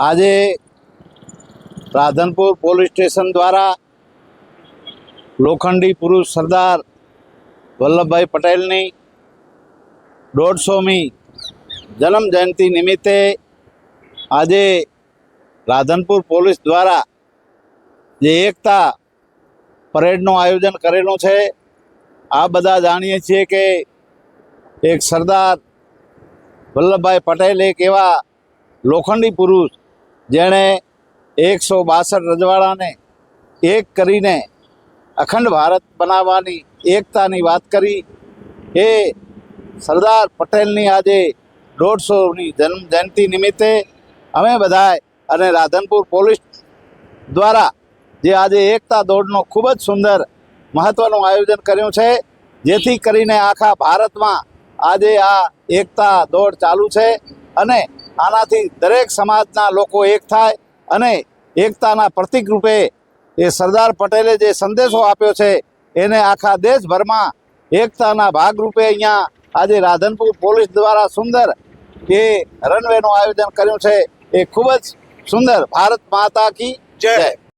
આજે Radhanpur police station દ્વારા લોખંડી પુરુષ સરદાર વલ્લભભાઈ પટેલની દોઢસોમી જન્મ જયંતિ નિમિત્તે આજે રાધનપુર પોલીસ દ્વારા જે એકતા પરેડનું આયોજન કરેલું છે, આ બધા જાણીએ છીએ કે એક સરદાર વલ્લભભાઈ પટેલ એક એવા લોખંડી પુરુષ જેણે એકસો બાસઠ રજવાડાને એક કરીને અખંડ ભારત બનાવવાની એકતાની વાત કરી. એ સરદાર પટેલની આજે દોઢસોની જન્મ જયંતિ નિમિત્તે અમે બધાએ અને રાધનપુર પોલીસ દ્વારા જે આજે એકતા દોડનો ખૂબ જ સુંદર મહત્ત્વનું આયોજન કર્યું છે, જેથી કરીને આખા ભારતમાં આજે આ એકતા દોડ ચાલુ છે અને આનાથી દરેક સમાજના લોકો એક થાય અને એકતાના પ્રતિક રૂપે એ સરદાર પટેલે જે સંદેશો આપ્યો છે, એને આખા દેશભરમાં એકતાના ભાગરૂપે અહીંયા આજે રાધનપુર પોલીસ દ્વારા સુંદર એ રનવેનું આયોજન કર્યું છે. એ ખૂબ જ સુંદર. ભારત માતા કી જય.